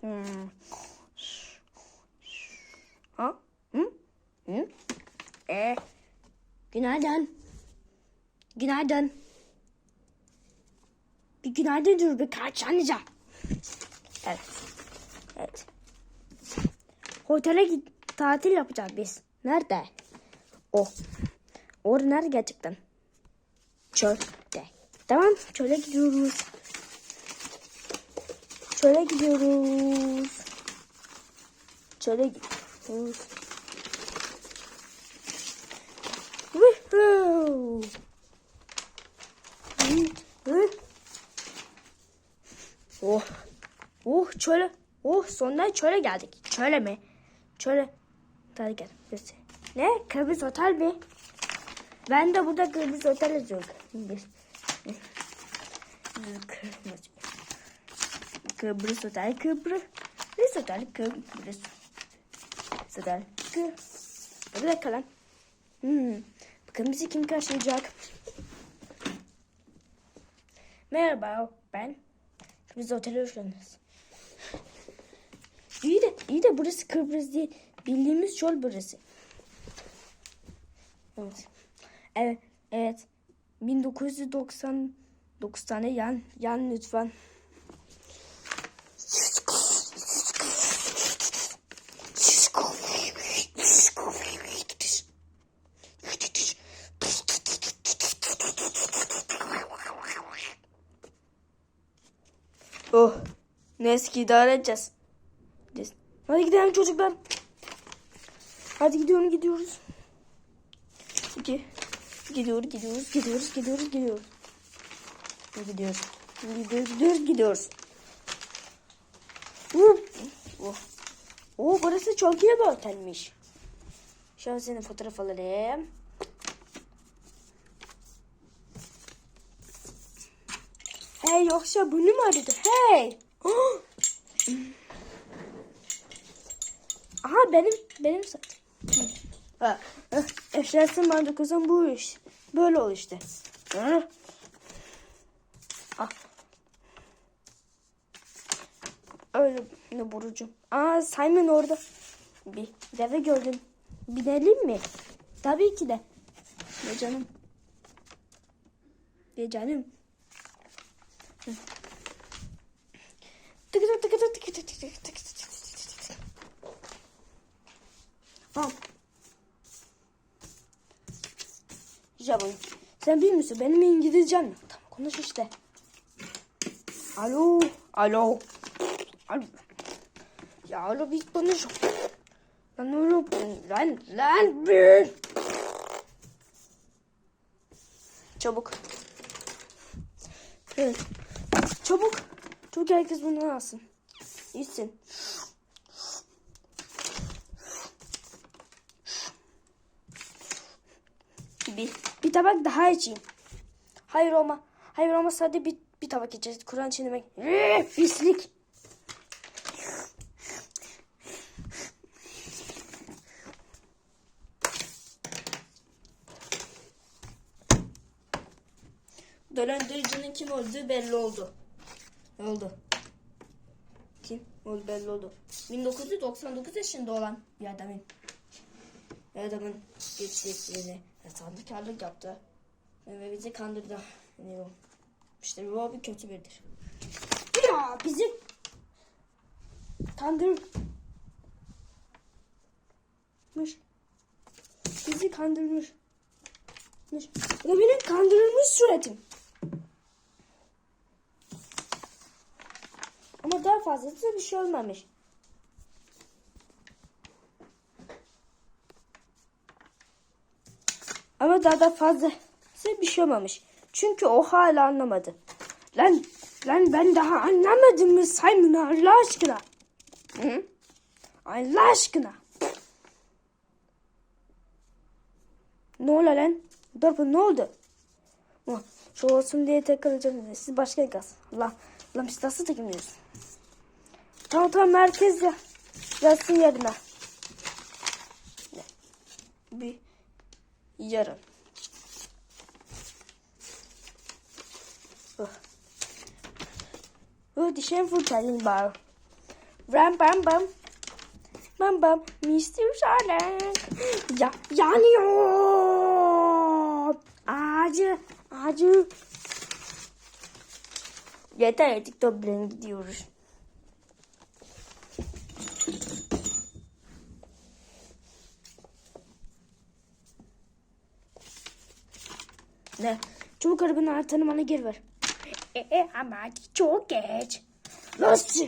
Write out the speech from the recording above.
Hmm. Ha? Hı? Hı? E. Günaydın. Günaydın. Bir günaydın dur bir karşılanacağım. Evet. Evet. Otele git tatil yapacağız biz. Nerede? O. Orada nerede gerçekten? Çölde. Tamam çöle gidiyoruz. Çöle gidiyoruz. Çöle gidiyoruz. Woohoo! Oh. Oh çöle. Oh sonunda çöle geldik. Çöle mi? Çöle. Hadi gel. Birisi. Ne? Kıbrıs otel mi? Ben de burada Kıbrıs otel yazıyorum. Bir. Kıbrıs. Kıbrıs otel Kıbrıs. Kıbrıs otel Kıbrıs. Kıbrıs otel Kıbrıs. Bir dakika lan. Hmm. Bakalım bizi kim karşılayacak? Merhaba ben. Biz otele hoş geldiniz. İyi de, iyi de burası Kıbrıs değil. Bildiğimiz yol burası. Evet. Evet. Evet. 1999 tane yan, yan lütfen. Oh. Neyse ki idare edeceğiz. Hadi gidelim çocuklar. Hadi gidiyorum gidiyoruz. İki. Gidiyoruz gidiyoruz gidiyoruz gidiyoruz gidiyoruz. Gidiyoruz. Gidiyoruz gidiyoruz gidiyoruz. Uh. Oh. Oh burası çok iyi bir otelmiş. An senin fotoğraf alalım. Hey yoksa bunu mu aradı? Hey. Aha benim benim saçım. Eşlersin ben de kızım bu iş. Böyle ol işte. Ah. Öyle ne burucum. Aa Simon orada. Bir deve gördüm. Binelim mi? Tabii ki de. Ne canım. Ne canım. Al. Japon. Sen bilmiyorsun benim İngilizcem yok. Tamam konuş işte. Alo. Alo. Alo. Ya alo bir konuş. Lan oğlum. Lan lan bir. Çabuk. Evet. Çabuk. Çabuk herkes bunu alsın. İçsin. Bir, bir tabak daha içeyim. Hayır olma. Hayır olma sadece bir, bir tabak içeceğiz. Kur'an çiğnemek. Pislik. Dolandırıcının kim olduğu belli oldu. Oldu? Kim? Oldu belli oldu. 1999 yaşında olan bir adamın. Bir adamın geçtiğini sahtekarlık yaptı. Ve bizi kandırdı. Yani o. İşte bu bir kötü biridir. Ya bizi kandırmış. Bizi kandırmış. Ve benim kandırılmış suretim. Ama daha fazlası bir şey olmamış. Ama daha da fazlası bir şey olmamış. Çünkü o hala anlamadı. Lan, lan ben daha anlamadım mı Simon Allah aşkına? Hı? Allah aşkına. Ne oldu lan? Dur bu ne oldu? Şu olsun diye takılacağım. Siz başka gaz. Allah. Allah biz nasıl takılmıyoruz? Tamam tamam merkez ya. Yazsın yerine. Bir yarın. Oh. Oh, dişim fırçalayın bari. Ram bam bam. Bam bam. Mr. Salak. Ya, yanıyor. Acı. Acı. Yeter artık toplayın gidiyoruz. Ne? Çabuk arabanın anahtarını bana geri ver. Ee, ama çok geç. Nasıl?